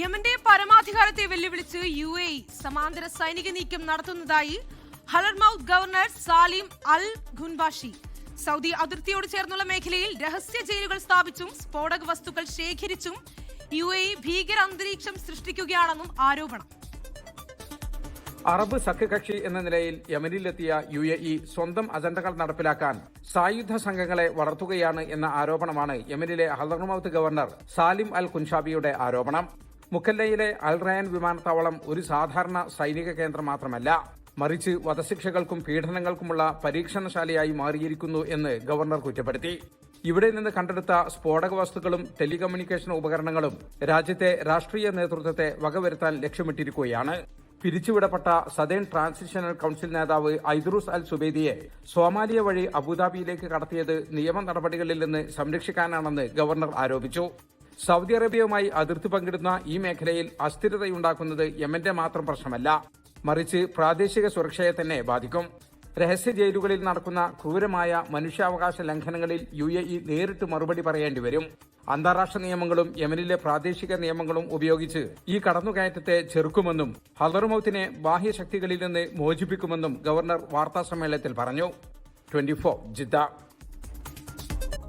യമന്റെ പരമാധികാരത്തെ വെല്ലുവിളിച്ച് U A സമാന്തര സൈനിക നീക്കം നടത്തുന്നതായി Hadramaut governor Salim al Khunbashi. Saudi അതിർത്തിയോട് ചേർന്നുള്ള മേഖലയിൽ രഹസ്യ ജയിലുകൾ സ്ഥാപിച്ചും സ്ഫോടക വസ്തുക്കൾ ശേഖരിച്ചും യു എ ഭീകര അന്തരീക്ഷം സൃഷ്ടിക്കുകയാണെന്നും ആരോപണം. അറബ് സഖ്യകക്ഷി എന്ന നിലയിൽ യമനിലെത്തിയ യു എ ഇ സ്വന്തം അജണ്ടകൾ നടപ്പിലാക്കാൻ സായുധ സംഘങ്ങളെ വളർത്തുകയാണ് എന്ന ആരോപണമാണ് യമനിലെ ഹലർമൌത്ത് ഗവർണർ സാലിം അൽ കുൻഷാബിയുടെ ആരോപണം. മുക്കല്ലയിലെ അൽ റയാൻ വിമാനത്താവളം ഒരു സാധാരണ സൈനിക കേന്ദ്രം മാത്രമല്ല. മറിച്ച് വധശിക്ഷകൾക്കും പീഡനങ്ങൾക്കുമുള്ള പരീക്ഷണശാലയായി മാറിയിരിക്കുന്നു എന്ന് ഗവർണർ കുറ്റപ്പെടുത്തി. ഇവിടെ നിന്ന് കണ്ടെടുത്ത സ്ഫോടക വസ്തുക്കളും ടെലികമ്മ്യൂണിക്കേഷൻ ഉപകരണങ്ങളും രാജ്യത്തെ രാഷ്ട്രീയ നേതൃത്വത്തെ വകവരുത്താൻ ലക്ഷ്യമിട്ടിരിക്കുകയാണ്. പിരിച്ചുവിടപ്പെട്ട സദേൺ ട്രാൻസിഷണൽ കൌൺസിൽ നേതാവ് ഐദ്രൂസ് അൽ സുബേദിയെ സോമാലിയ വഴി അബുദാബിയിലേക്ക് കടത്തിയത് നിയമ നടപടികളിൽ നിന്ന് സംരക്ഷിക്കാനാണെന്ന് ഗവർണർ ആരോപിച്ചു. സൗദി അറേബ്യയുമായി അതിർത്തി പങ്കിടുന്ന ഈ മേഖലയിൽ അസ്ഥിരതയുണ്ടാക്കുന്നത് യമന്റെ മാത്രം പ്രശ്നമല്ല. മറിച്ച് പ്രാദേശിക സുരക്ഷയെ തന്നെ ബാധിക്കും. രഹസ്യ ജയിലുകളിൽ നടക്കുന്ന ക്രൂരമായ മനുഷ്യാവകാശ ലംഘനങ്ങളിൽ യു എ ഇ നേരിട്ട് മറുപടി പറയേണ്ടി വരും. അന്താരാഷ്ട്ര നിയമങ്ങളും യമനിലെ പ്രാദേശിക നിയമങ്ങളും ഉപയോഗിച്ച് ഈ കടന്നുകയറ്റത്തെ ചെറുക്കുമെന്നും ഹലറുമൌത്തിനെ ബാഹ്യശക്തികളിൽ നിന്ന് മോചിപ്പിക്കുമെന്നും ഗവർണർ വാർത്താസമ്മേളനത്തിൽ പറഞ്ഞു. Twenty Jeddah